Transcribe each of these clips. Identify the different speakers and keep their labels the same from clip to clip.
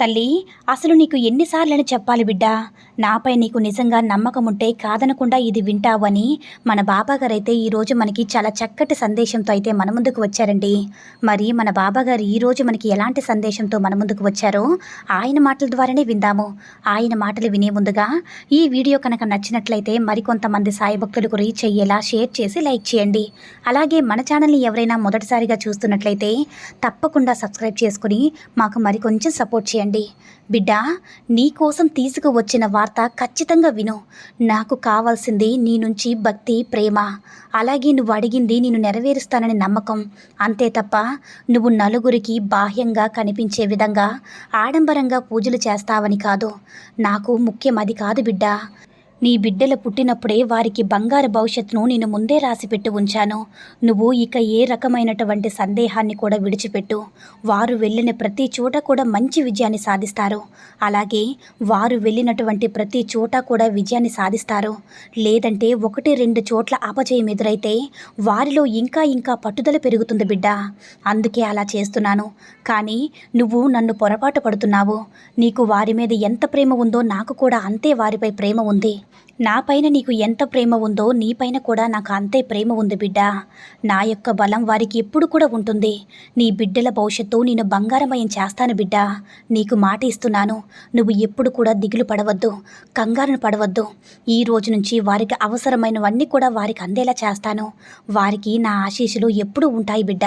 Speaker 1: తల్లి అసలు నీకు ఎన్నిసార్లని చెప్పాలి బిడ్డా? నాపై నీకు నిజంగా నమ్మకం ఉంటే కాదనకుండా ఇది వింటావని మన బాబాగారు అయితే ఈరోజు మనకి చాలా చక్కటి సందేశంతో అయితే మన ముందుకు వచ్చారండి. మరి మన బాబాగారు ఈరోజు మనకి ఎలాంటి సందేశంతో మన ముందుకు వచ్చారో ఆయన మాటల ద్వారానే విందాము. ఆయన మాటలు వినే ముందుగా ఈ వీడియో కనుక నచ్చినట్లయితే మరికొంతమంది సాయి భక్తులకు రీచ్ అయ్యేలా షేర్ చేసి లైక్ చేయండి. అలాగే మన ఛానల్ని ఎవరైనా మొదటిసారిగా చూస్తున్నట్లయితే తప్పకుండా సబ్స్క్రైబ్ చేసుకుని మాకు మరికొంచెం సపోర్ట్ చేయండి. బిడ్డ నీ కోసం తీసుకువచ్చిన వార్త ఖచ్చితంగా విను. నాకు కావాల్సింది నీ నుంచి భక్తి ప్రేమ. అలాగే నువ్వు అడిగింది నేను నెరవేరుస్తానని నమ్మకం. అంతే తప్ప నువ్వు నలుగురికి బాహ్యంగా కనిపించే విధంగా ఆడంబరంగా పూజలు చేస్తావని కాదు. నాకు ముఖ్యం అది కాదు బిడ్డ. నీ బిడ్డలు పుట్టినప్పుడే వారికి బంగారు భవిష్యత్తును నేను ముందే రాసిపెట్టి ఉంచాను. నువ్వు ఇక ఏ రకమైనటువంటి సందేహాన్ని కూడా విడిచిపెట్టు. వారు వెళ్ళిన ప్రతి చోట కూడా మంచి విజయాన్ని సాధిస్తారు. అలాగే వారు వెళ్ళినటువంటి ప్రతి చోట కూడా విజయాన్ని సాధిస్తారు. లేదంటే ఒకటి రెండు చోట్ల అపజయం ఎదురైతే వారిలో ఇంకా ఇంకా పట్టుదల పెరుగుతుంది బిడ్డ. అందుకే అలా చేస్తున్నాను. కానీ నువ్వు నన్ను పొరపాటు పడుతున్నావు. నీకు వారి మీద ఎంత ప్రేమ ఉందో నాకు కూడా అంతే వారిపై ప్రేమ ఉంది. నా పైన నీకు ఎంత ప్రేమ ఉందో నీపైన కూడా నాకు అంతే ప్రేమ ఉంది బిడ్డ. నా యొక్క బలం వారికి ఎప్పుడు కూడా ఉంటుంది. నీ బిడ్డల భవిష్యత్తు నేను బంగారమయం చేస్తాను బిడ్డ. నీకు మాట ఇస్తున్నాను. నువ్వు ఎప్పుడు కూడా దిగులు పడవద్దు. కంగారును పడవద్దు. ఈ రోజు నుంచి వారికి అవసరమైనవన్నీ కూడా వారికి అందేలా చేస్తాను. వారికి నా ఆశీస్సులు ఎప్పుడూ ఉంటాయి బిడ్డ.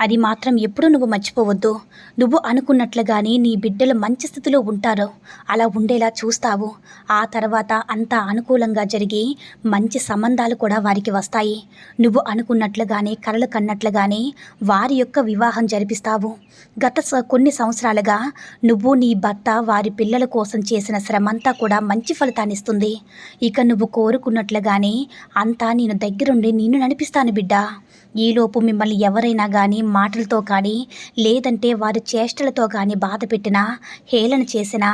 Speaker 1: అది మాత్రం ఎప్పుడూ నువ్వు మర్చిపోవద్దు. నువ్వు అనుకున్నట్లుగానే నీ బిడ్డలు మంచి స్థితిలో ఉంటారు. అలా ఉండేలా చూస్తావు. ఆ తర్వాత అంతా అనుకూలంగా జరిగి మంచి సంబంధాలు కూడా వారికి వస్తాయి. నువ్వు అనుకున్నట్లుగానే కలలు కన్నట్లుగానే వారి యొక్క వివాహం జరిపిస్తావు. గత కొన్ని సంవత్సరాలుగా నువ్వు నీ భర్త వారి పిల్లల కోసం చేసిన శ్రమంతా కూడా మంచి ఫలితాన్ని ఇస్తుంది. ఇక నువ్వు కోరుకున్నట్లుగానే అంతా నేను దగ్గరుండి నిన్ను నడిపిస్తాను బిడ్డ. ఈలోపు మిమ్మల్ని ఎవరైనా కానీ మాటలతో కానీ లేదంటే వారి చేష్టలతో కానీ బాధ పెట్టినా హేళన చేసినా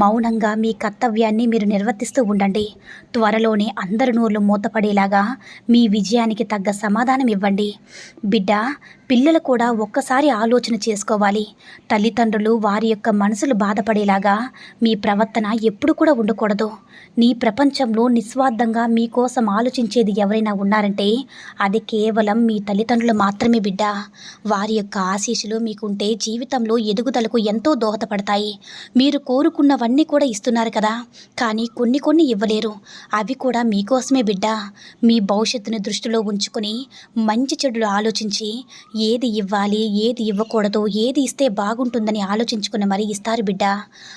Speaker 1: మౌనంగా మీ కర్తవ్యాన్ని మీరు నిర్వర్తిస్తూ ఉండండి. త్వరలోనే అందరి నోర్లు మూతపడేలాగా మీ విజయానికి తగ్గ సమాధానం ఇవ్వండి. బిడ్డ పిల్లలు కూడా ఒక్కసారి ఆలోచన చేసుకోవాలి. తల్లిదండ్రులు వారి యొక్క మనసులు బాధపడేలాగా మీ ప్రవర్తన ఎప్పుడు కూడా ఉండకూడదు. నీ ప్రపంచంలో నిస్వార్థంగా మీకోసం ఆలోచించేది ఎవరైనా ఉన్నారంటే అది కేవలం మీ తల్లిదండ్రులు మాత్రమే బిడ్డ. వారి యొక్క ఆశీస్సులు మీకుంటే జీవితంలో ఎదుగుదలకు ఎంతో దోహదపడతాయి. మీరు కోరుకున్నవన్నీ కూడా ఇస్తున్నారు కదా. కానీ కొన్ని కొన్ని ఇవ్వలేరు. అవి కూడా మీకోసమే బిడ్డ. మీ భవిష్యత్తును దృష్టిలో ఉంచుకొని మంచి చెడులు ఆలోచించి ఏది ఇవ్వాలి ఏది ఇవ్వకూడదు ఏది ఇస్తే బాగుంటుందని ఆలోచించుకుని మరీ ఇస్తారు బిడ్డ.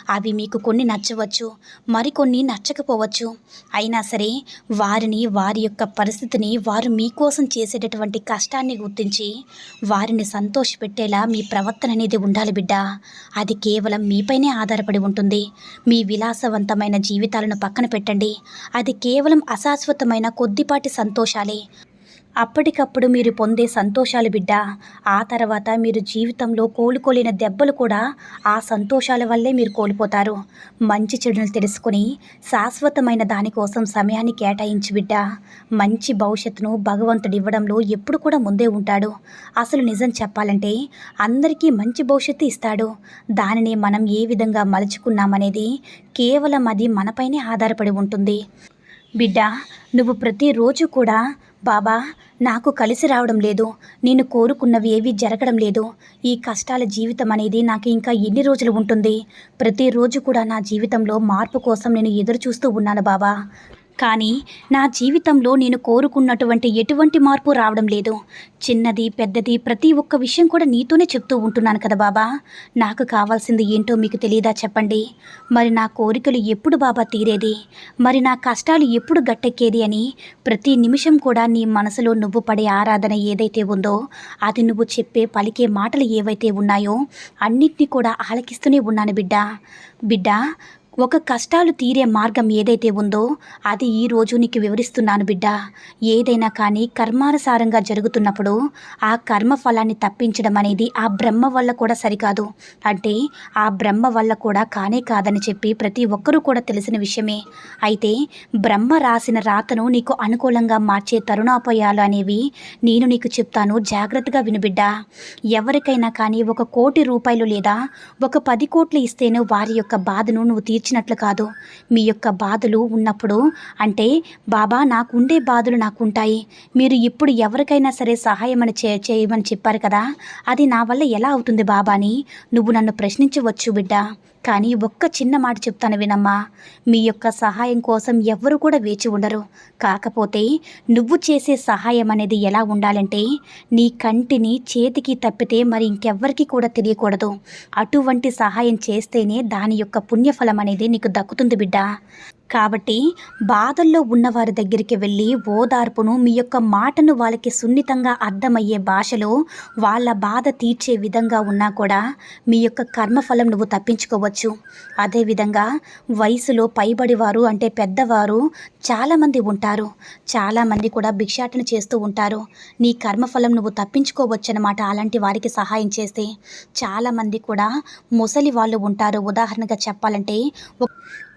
Speaker 1: అవి మీకు కొన్ని నచ్చవచ్చు మరికొన్ని నచ్చకపోవచ్చు. అయినా సరే వారిని వారి యొక్క పరిస్థితిని వారు మీకోసం చేసేటటువంటి కష్టాన్ని గుర్తించి వారిని సంతోషపెట్టేలా మీ ప్రవర్తన అనేది ఉండాలి బిడ్డ. అది కేవలం మీపైనే ఆధారపడి ఉంటుంది. మీ విలాసవంతమైన జీవితాలను పక్కన పెట్టండి. అది కేవలం అశాశ్వతమైన కొద్దిపాటి సంతోషాలే. అప్పటికప్పుడు మీరు పొందే సంతోషాలు బిడ్డ ఆ తర్వాత మీరు జీవితంలో కోలుకోలేని దెబ్బలు కూడా ఆ సంతోషాల వల్లే మీరు కోల్పోతారు. మంచి చెడులు తెలుసుకుని శాశ్వతమైన దానికోసం సమయాన్ని కేటాయించి బిడ్డ. మంచి భవిష్యత్తును భగవంతుడు ఇవ్వడంలో ఎప్పుడు కూడా ముందే ఉంటాడు. అసలు నిజం చెప్పాలంటే అందరికీ మంచి భవిష్యత్తు ఇస్తాడు. దానిని మనం ఏ విధంగా మలుచుకున్నామనేది కేవలం అది మనపైనే ఆధారపడి ఉంటుంది. బిడ్డ నువ్వు ప్రతిరోజు కూడా బాబా నాకు కలిసి రావడం లేదు. నేను కోరుకున్నవి ఏవి జరగడం లేదు. ఈ కష్టాల జీవితం అనేది నాకు ఇంకా ఎన్ని రోజులు ఉంటుంది? ప్రతిరోజు కూడా నా జీవితంలో మార్పు కోసం నేను ఎదురు చూస్తూ ఉన్నాను బాబా. కానీ నా జీవితంలో నేను కోరుకున్నటువంటి ఎటువంటి మార్పు రావడం లేదు. చిన్నది పెద్దది ప్రతి ఒక్క విషయం కూడా నీతోనే చెప్తూ ఉంటున్నాను కదా బాబా. నాకు కావాల్సింది ఏంటో మీకు తెలియదా చెప్పండి. మరి నా కోరికలు ఎప్పుడు బాబా తీరేది? మరి నా కష్టాలు ఎప్పుడు గట్టెక్కేది అని ప్రతి నిమిషం కూడా నీ మనసులో నువ్వు పడే ఆరాధన ఏదైతే ఉందో అది నువ్వు చెప్పే పలికే మాటలు ఏవైతే ఉన్నాయో అన్నిటినీ కూడా ఆలకిస్తూనే ఉన్నాను బిడ్డ. బిడ్డ ఒక కష్టాలు తీరే మార్గం ఏదైతే ఉందో అది ఈ రోజు నీకు వివరిస్తున్నాను బిడ్డ. ఏదైనా కానీ కర్మానుసారంగా జరుగుతున్నప్పుడు ఆ కర్మ ఫలాన్ని తప్పించడం అనేది ఆ బ్రహ్మ వల్ల కూడా సరికాదు. అంటే ఆ బ్రహ్మ వల్ల కూడా కానే కాదని చెప్పి ప్రతి ఒక్కరూ కూడా తెలిసిన విషయమే. అయితే బ్రహ్మ రాసిన రాతను నీకు అనుకూలంగా మార్చే తరుణోపాయాలు అనేవి నేను నీకు చెప్తాను జాగ్రత్తగా వినుబిడ్డ ఎవరికైనా కానీ ఒక కోటి రూపాయలు లేదా ఒక పది కోట్లు ఇస్తేనే వారి యొక్క బాధను నువ్వు ఇచ్చినట్లు కాదు. మీ యొక్క బాధలు ఉన్నప్పుడు అంటే బాబా నాకుండే బాధలు నాకుంటాయి. మీరు ఇప్పుడు ఎవరికైనా సరే సహాయం అని చే చేయమని చెప్పారు కదా? అది నా వల్ల ఎలా అవుతుంది బాబా అని నువ్వు నన్ను ప్రశ్నించవచ్చు బిడ్డ. కానీ ఒక్క చిన్న మాట చెప్తాను వినమ్మా. మీ యొక్క సహాయం కోసం ఎవ్వరు కూడా వేచి ఉండరు. కాకపోతే నువ్వు చేసే సహాయం అనేది ఎలా ఉండాలంటే నీ కంటిని చేతికి తప్పితే మరి ఇంకెవ్వరికి కూడా తెలియకూడదు. అటువంటి సహాయం చేస్తేనే దాని యొక్క పుణ్యఫలం అనేది నీకు దక్కుతుంది బిడ్డ. కాబట్టి బాధల్లో ఉన్నవారి దగ్గరికి వెళ్ళి ఓదార్పును మీ యొక్క మాటను వాళ్ళకి సున్నితంగా అర్థమయ్యే భాషలో వాళ్ళ బాధ తీర్చే విధంగా ఉన్నా కూడా మీ యొక్క కర్మఫలం నువ్వు తప్పించుకోవచ్చు. అదేవిధంగా వయసులో పైబడి వారు అంటే పెద్దవారు చాలామంది ఉంటారు. చాలామంది కూడా భిక్షాటన చేస్తూ ఉంటారు. నీ కర్మఫలం నువ్వు తప్పించుకోవచ్చు అనమాట అలాంటి వారికి సహాయం చేస్తే. చాలామంది కూడా ముసలి వాళ్ళు ఉంటారు. ఉదాహరణగా చెప్పాలంటే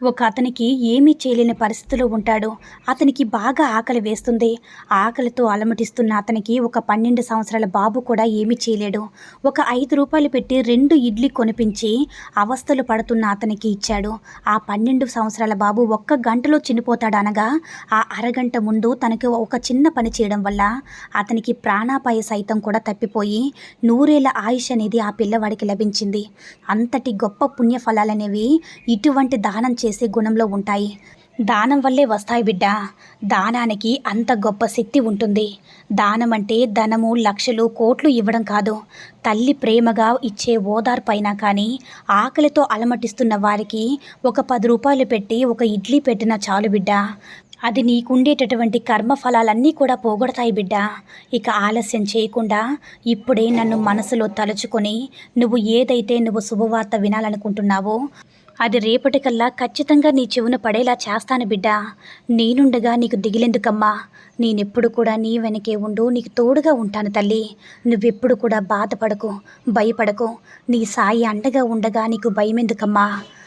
Speaker 1: ఒక- అతనికి ఏమి చేయలేని పరిస్థితిలో ఉంటాడు. అతనికి బాగా ఆకలి వేస్తుంది. ఆకలితో అలమటిస్తున్న అతనికి ఒక పన్నెండు సంవత్సరాల బాబు కూడా ఏమీ చేయలేడు. ఒక ఐదు రూపాయలు పెట్టి రెండు ఇడ్లీ కొనిపించి అవస్థలు పడుతున్న అతనికి ఇచ్చాడు. ఆ పన్నెండు సంవత్సరాల బాబు ఒక్క గంటలో చినిపోతాడు అనగా ఆ అరగంట ముందు తనకి ఒక చిన్న పని చేయడం వల్ల అతనికి ప్రాణాపాయ సైతం కూడా తప్పిపోయి నూరేళ్ళ ఆయుష్ అనేది ఆ పిల్లవాడికి లభించింది. అంతటి గొప్ప పుణ్యఫలాలనేవి ఇటువంటి దానం చేసే గుణంలో ఉంటాయి. దానం వల్లే వస్తాయి బిడ్డ. దానానికి అంత గొప్ప శక్తి ఉంటుంది. దానం అంటే ధనము లక్షలు కోట్లు ఇవ్వడం కాదు. తల్లి ప్రేమగా ఇచ్చే ఓదార్పైనా కానీ ఆకలితో అలమటిస్తున్న వారికి ఒక పది రూపాయలు పెట్టి ఒక ఇడ్లీ పెట్టినా చాలు బిడ్డ. అది నీకుండేటటువంటి కర్మఫలాలన్నీ కూడా పోగొడతాయి బిడ్డ. ఇక ఆలస్యం చేయకుండా ఇప్పుడే నన్ను మనసులో తలుచుకొని నువ్వు ఏదైతే నువ్వు శుభవార్త వినాలనుకుంటున్నావో అది రేపటికల్లా ఖచ్చితంగా నీ చెవున పడేలా చేస్తాను బిడ్డ. నేనుండగా నీకు దిగిలెందుకమ్మా? నేనెప్పుడు కూడా నీ వెనకే ఉండు నీకు తోడుగా ఉంటాను తల్లి. నువ్వెప్పుడు కూడా బాధపడకు భయపడకు. నీ సాయి అండగా ఉండగా నీకు భయమెందుకమ్మా?